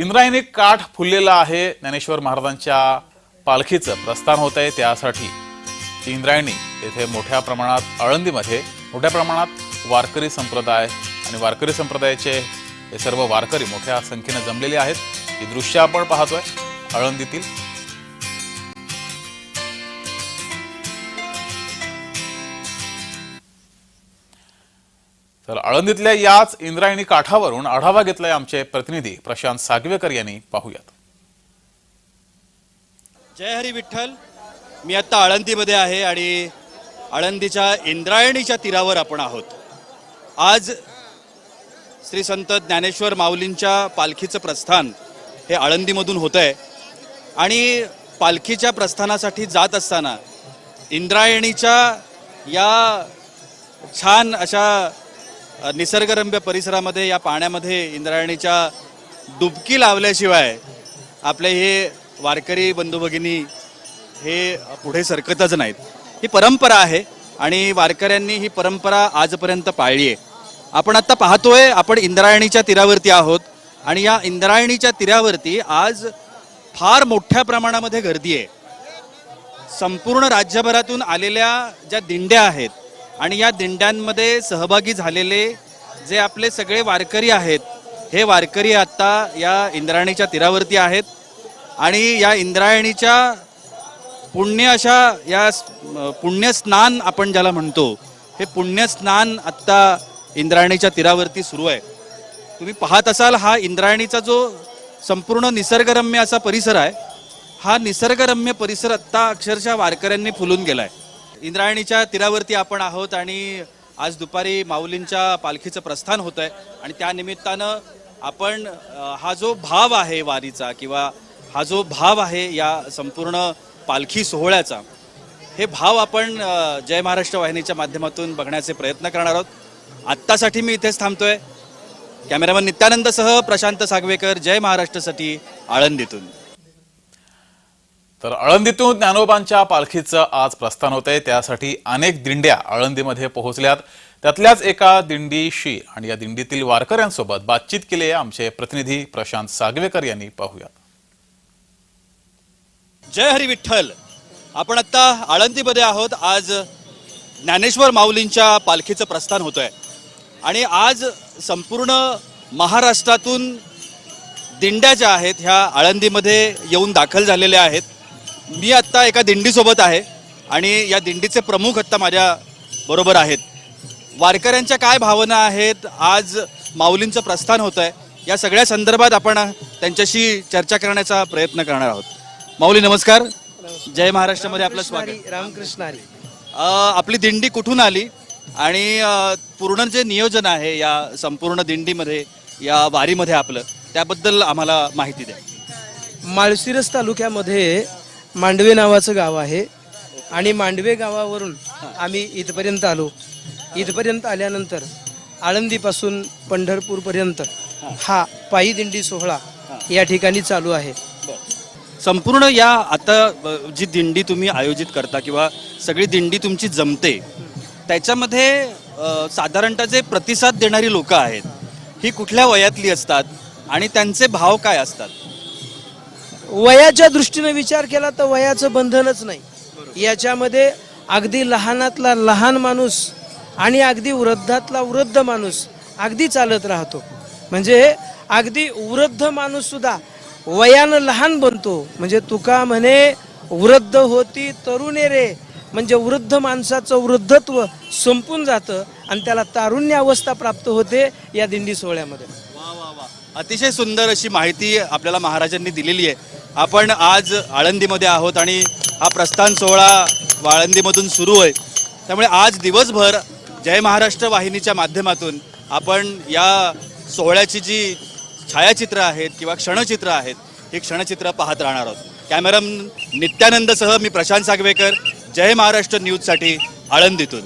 इंद्रायणी काठ फुललेला आहे ज्ञानेश्वर महाराजांच्या पालखीचं प्रस्थान होत आहे त्यासाठी. इंद्रायणी येथे मोठ्या प्रमाणात आळंदीमध्ये मोठ्या प्रमाणात वारकरी संप्रदाय आणि वारकरी संप्रदायाचे हे सर्व वारकरी मोठ्या संख्येने जमलेले आहेत. ही दृश्य आपण पाहतोय आळंदीतील तर आळंदीतल्या याच इंद्रायणी काठावरून आढावा घेतलाय आमचे प्रतिनिधी प्रशांत सागवेकर यांनी. पाहूयात. जय हरी विठ्ठल. मी आत्ता आळंदीमध्ये आहे आणि आळंदीच्या इंद्रायणीच्या तीरावर आपण आहोत. आज श्री संत ज्ञानेश्वर माऊलींच्या पालखीचं प्रस्थान हे आळंदीमधून होतं आहे आणि पालखीच्या प्रस्थानासाठी जात असताना इंद्रायणीच्या या छान अशा निसर्गरम्य परिसरामध्ये या पाण्यामध्ये इंद्रायणीच्या डुबकी लावल्याशिवाय आपले हे वारकरी बंधू भगिनी हे पुढे सरकतच नाहीत. ही परंपरा आहे आणि वारकऱ्यांनी ही परंपरा आजपर्यंत पाळली आहे. आपण आत्ता पाहतोय आपण इंद्रायणीच्या तीरावरती आहोत आणि या इंद्रायणीच्या तीरावरती आज फार मोठ्या प्रमाणामध्ये गर्दी आहे. संपूर्ण राज्यभरातून आलेल्या ज्या दिंड्या आहेत आणि या दिंड्यांमध्ये सहभागी झालेले जे आपले सगळे वारकरी आहेत हे वारकरी आत्ता या इंद्रायणीच्या तीरावरती आहेत. आणि या इंद्रायणीच्या पुण्य अशा या पुण्यस्नान आपण ज्याला म्हणतो हे पुण्यस्नान आत्ता इंद्रायणीच्या तीरावरती सुरू आहे. तुम्ही पाहत असाल हा इंद्रायणीचा जो संपूर्ण निसर्गरम्य असा परिसर आहे हा निसर्गरम्य परिसर आत्ता अक्षरशः वारकऱ्यांनी फुलून गेला आहे इंद्रायणीच्या तीरावरती आपण आहोत आणि आज दुपारी माऊलींच्या पालखीचं प्रस्थान होत आहे आणि त्यानिमित्तानं आपण हा जो भाव आहे वारीचा किंवा हा जो भाव आहे या संपूर्ण पालखी सोहळ्याचा हे भाव आपण जय महाराष्ट्र वाहिनीच्या माध्यमातून बघण्याचे प्रयत्न करणार आहोत. आत्तासाठी मी इथेच थांबतोय. कॅमेरामन नित्यानंदसह प्रशांत सागवेकर जय महाराष्ट्रसाठी आळंदीतून. तर आळंदीतून ज्ञानोबांच्या पालखीचं आज प्रस्थान होत आहे त्यासाठी अनेक दिंड्या आळंदीमध्ये पोहोचल्यात. त्यातल्याच एका दिंडीशी आणि या दिंडीतील वारकऱ्यांसोबत बातचीत केली आहे आमचे प्रतिनिधी प्रशांत सागवेकर यांनी. पाहूयात. जय हरी विठ्ठल. आपण आत्ता आळंदीमध्ये आहोत. आज ज्ञानेश्वर माऊलींच्या पालखीचं प्रस्थान होतं आहे आणि आज संपूर्ण महाराष्ट्रातून दिंड्या ज्या आहेत ह्या आळंदीमध्ये येऊन दाखल झालेल्या आहेत. मी आत्ता एका दिंडीसोबत आहे आणि या दिंडीचे प्रमुख आत्ता माझ्या बरोबर आहेत. वारकऱ्यांच्या काय भावना आहेत? आज माऊलींचं प्रस्थान होतं आहे. या सगळ्या संदर्भात आपण त्यांच्याशी चर्चा करण्याचा प्रयत्न करणार आहोत. माऊली नमस्कार. जय महाराष्ट्रामध्ये आपलं स्वागत. रामकृष्ण हरी, अ, आपली दिंडी कुठून आली? आणि पूर्ण जे नियोजन आहे या संपूर्ण दिंडीमध्ये या वारीमध्ये आपलं त्याबद्दल आम्हाला माहिती द्या. माळशिरस तालुक्यामध्ये मांडवे नावाचं गाव आहे. आणि मांडवे गावावरून आम्ही इथपर्यंत आलो. इथपर्यंत आल्यानंतर आळंदीपासून पंढरपूरपर्यंत हा पायी दिंडी सोहळा या ठिकाणी चालू आहे. संपूर्ण या आता जी दिंडी तुम्ही आयोजित करता किंवा सगळी दिंडी तुमची जमते त्याच्यामध्ये साधारणतः जे प्रतिसाद देणारी लोक आहेत ही कुठल्या वयातली असतात आणि त्यांचे भाव काय असतात? वयाच्या दृष्टीने विचार केला तर वयाचं बंधनच नाही. याच्यामध्ये अगदी लहानातला लहान माणूस आणि अगदी वृद्धातला वृद्ध माणूस अगदी चालत राहतो. म्हणजे अगदी वृद्ध माणूस सुद्धा वयानं लहान बनतो. म्हणजे तुका म्हणे वृद्ध होती तरुणे रे. म्हणजे वृद्ध माणसाचं वृद्धत्व संपून जातं आणि त्याला तारुण्य अवस्था प्राप्त होते या दिंडी सोहळ्यामध्ये. वा वा वा. अतिशय सुंदर अशी माहिती आपल्याला महाराजांनी दिलेली आहे. आपण आज आळंदीमध्ये आहोत आणि हा प्रस्थान सोहळा आळंदीमधून सुरू आहे. त्यामुळे आज दिवसभर जय महाराष्ट्र वाहिनीच्या माध्यमातून आपण या सोहळ्याची जी छायाचित्र आहेत किंवा क्षणचित्र आहेत ही क्षणचित्र पाहत राहणार आहोत. कॅमेरा नित्यानंदसह मी प्रशांत सागवेकर जय महाराष्ट्र न्यूजसाठी आळंदीतून.